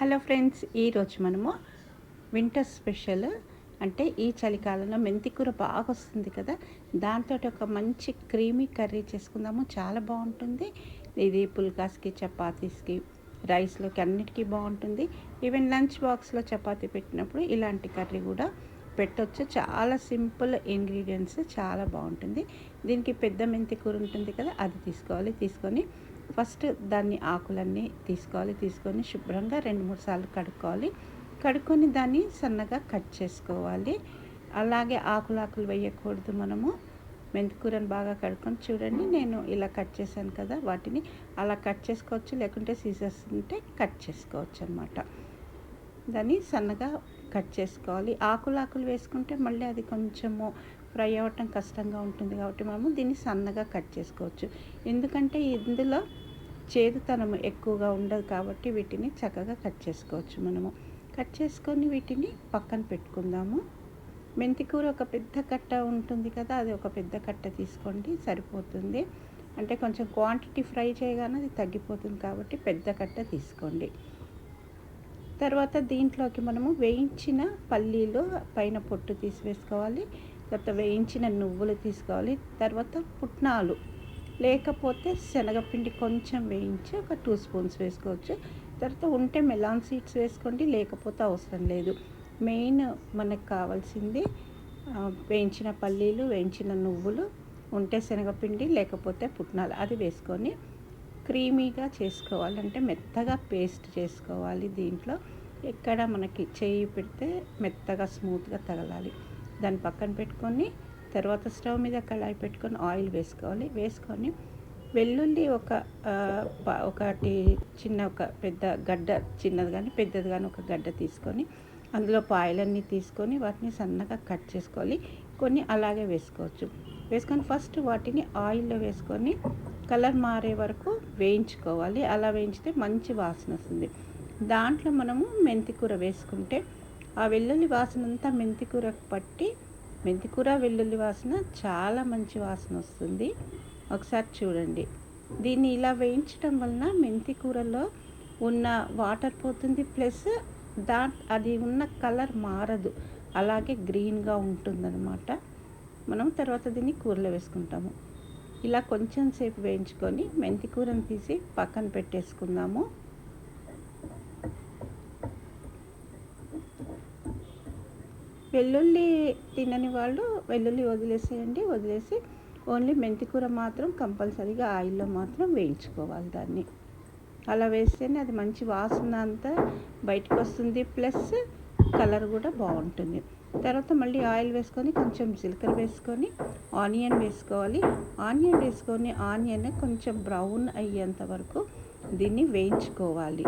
Hello friends ఈరోజు మనము winter special అంటే ఈ చలికాలంలో మెంతి కూర బాగా వస్తుంది కదా దాంతో ఒక మంచి క్రీమీ కర్రీ చేసుకుందాము. చాలా బాగుంటుంది. ఇది పుల్కాస్కి చపాతీస్కి రైస్లోకి అన్నిటికీ బాగుంటుంది. ఈవెన్ లంచ్ బాక్స్లో చపాతీ పెట్టినప్పుడు ఇలాంటి కర్రీ కూడా పెట్టొచ్చు. చాలా సింపుల్ ఇంగ్రీడియంట్స్ చాలా బాగుంటుంది. దీనికి పెద్ద మెంతి కూర ఉంటుంది కదా అది తీసుకోవాలి. తీసుకొని ఫస్ట్ దాన్ని ఆకులన్నీ తీసుకోవాలి తీసుకొని శుభ్రంగా రెండు మూడు సార్లు కడుక్కోవాలి. కడుక్కొని దాన్ని సన్నగా కట్ చేసుకోవాలి. అలాగే ఆకులు ఆకులు వేయకూడదు మనము. మెంతికూరని బాగా కడుక్కొని చూడండి నేను ఇలా కట్ చేశాను కదా వాటిని. అలా కట్ చేసుకోవచ్చు లేకుంటే సీజర్స్ ఉంటే కట్ చేసుకోవచ్చు అనమాట దాన్ని సన్నగా కట్ చేసుకోవాలి. ఆకులు ఆకులు వేసుకుంటే మళ్ళీ అది కొంచెము ఫ్రై అవ్వటం కష్టంగా ఉంటుంది కాబట్టి మనము దీన్ని సన్నగా కట్ చేసుకోవచ్చు. ఎందుకంటే ఇందులో చేదుతనం ఎక్కువగా ఉండదు కాబట్టి వీటిని చక్కగా కట్ చేసుకోవచ్చు మనము. కట్ చేసుకొని వీటిని పక్కన పెట్టుకుందాము. మెంతికూర ఒక పెద్ద కట్ట ఉంటుంది కదా అది ఒక పెద్ద కట్ట తీసుకోండి సరిపోతుంది. అంటే కొంచెం క్వాంటిటీ ఫ్రై చేయగానే అది తగ్గిపోతుంది కాబట్టి పెద్ద కట్ట తీసుకోండి. తర్వాత దీంట్లోకి మనము వేయించిన పల్లీలు పైన పొట్టు తీసివేసుకోవాలి తర్వాత వేయించిన నువ్వులు తీసుకోవాలి. తర్వాత పుట్నాలు. లేకపోతే శనగపిండి కొంచెం వేయించి ఒక టూ స్పూన్స్ వేసుకోవచ్చు. తర్వాత ఉంటే మెలాన్ సీడ్స్ వేసుకోండి. లేకపోతే అవసరం లేదు. మెయిన్ మనకు కావాల్సింది వేయించిన పల్లీలు వేయించిన నువ్వులు ఉంటే శనగపిండి లేకపోతే పుట్నాలు. అది వేసుకొని క్రీమీగా చేసుకోవాలంటే మెత్తగా పేస్ట్ చేసుకోవాలి దీంట్లో. ఎక్కడ మనకి చేయి పెడితే మెత్తగా స్మూత్గా తగలాలి. దాన్ని పక్కన పెట్టుకొని తర్వాత స్టవ్ మీద కళాయి పెట్టుకొని ఆయిల్ వేసుకోవాలి. వేసుకొని వెల్లుల్లి ఒక ఒకటి చిన్న ఒక పెద్ద గడ్డ చిన్నది కానీ పెద్దది కానీ ఒక గడ్డ తీసుకొని అందులో పాయలన్నీ తీసుకొని వాటిని సన్నగా కట్ చేసుకోవాలి. కొన్ని అలాగే వేసుకోవచ్చు. వేసుకొని ఫస్ట్ వాటిని ఆయిల్లో వేసుకొని కలర్ మారే వరకు వేయించుకోవాలి. అలా వేయించితే మంచి వాసన వస్తుంది. దాంట్లో మనము మెంతికూర వేసుకుంటే ఆ వెల్లుల్లి వాసన అంతా మెంతికూరకు పట్టి మెంతికూర వెల్లుల్లి వాసన చాలా మంచి వాసన వస్తుంది. ఒకసారి చూడండి. దీన్ని ఇలా వేయించడం వలన మెంతికూరలో ఉన్న వాటర్ పోతుంది. ప్లస్ దా అది ఉన్న కలర్ మారదు. అలాగే గ్రీన్గా ఉంటుందన్నమాట. మనం తర్వాత దీన్ని కూరలో వేసుకుంటాము. ఇలా కొంచెం సేపు వేయించుకొని మెంతికూరను తీసి పక్కన పెట్టేసుకుందాము. వెల్లుల్లి తినని వాళ్ళు వెల్లుల్లి వదిలేసేయండి వదిలేసి ఓన్లీ మెంతికూర మాత్రం కంపల్సరీగా ఆయిల్లో మాత్రం వేయించుకోవాలి దాన్ని. అలా వేస్తేనే అది మంచి వాసన అంతా బయటకు వస్తుంది ప్లస్ కలర్ కూడా బాగుంటుంది. తర్వాత మళ్ళీ ఆయిల్ వేసుకొని కొంచెం జీలకర్ర వేసుకొని ఆనియన్ వేసుకోవాలి. ఆనియన్ వేసుకొని ఆనియన్ కొంచెం బ్రౌన్ అయ్యేంత వరకు దీన్ని వేయించుకోవాలి.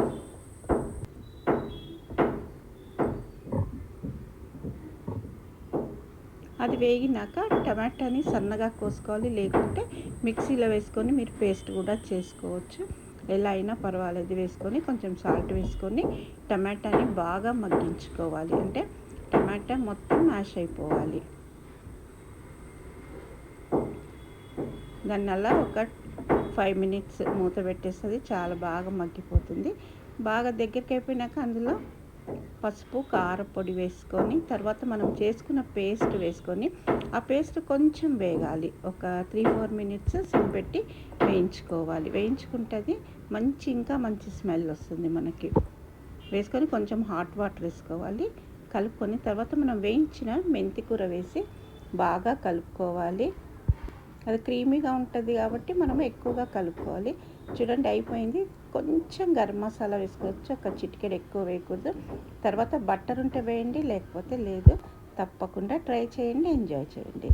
అది వేగినాక టమాటాని సన్నగా కోసుకోవాలి. లేకుంటే మిక్సీలో వేసుకొని మీరు పేస్ట్ కూడా చేసుకోవచ్చు. ఎలా అయినా పర్వాలేదు. వేసుకొని కొంచెం సాల్ట్ వేసుకొని టమాటాని బాగా మగ్గించుకోవాలి. అంటే టమాటా మొత్తం మ్యాష్ అయిపోవాలి దాన్ని అలా ఒక ఫైవ్ మినిట్స్ మూత పెట్టేస్తుంది. చాలా బాగా మగ్గిపోతుంది. బాగా దగ్గరికి అయిపోయినాక అందులో పసుపు కారపొడి వేసుకొని తర్వాత మనం చేసుకున్న పేస్ట్ వేసుకొని ఆ పేస్ట్ కొంచెం వేగాలి. ఒక త్రీ ఫోర్ మినిట్స్ సిమ్ పెట్టి వేయించుకోవాలి. వేయించుకుంటే మంచి ఇంకా మంచి స్మెల్ వస్తుంది మనకి. వేసుకొని కొంచెం హాట్ వాటర్ వేసుకోవాలి. కలుపుకొని తర్వాత మనం వేయించిన మెంతి కూర వేసి బాగా కలుపుకోవాలి. అది క్రీమీగా ఉంటుంది కాబట్టి మనం ఎక్కువగా కలుపుకోవాలి. చూడండి అయిపోయింది. కొంచెం గరం మసాలా వేసుకోవచ్చు. ఒక చిటికెడు ఎక్కువ వేయకూడదు. తర్వాత బట్టర్ ఉంటే వేయండి లేకపోతే లేదు. తప్పకుండా ట్రై చేయండి ఎంజాయ్ చేయండి.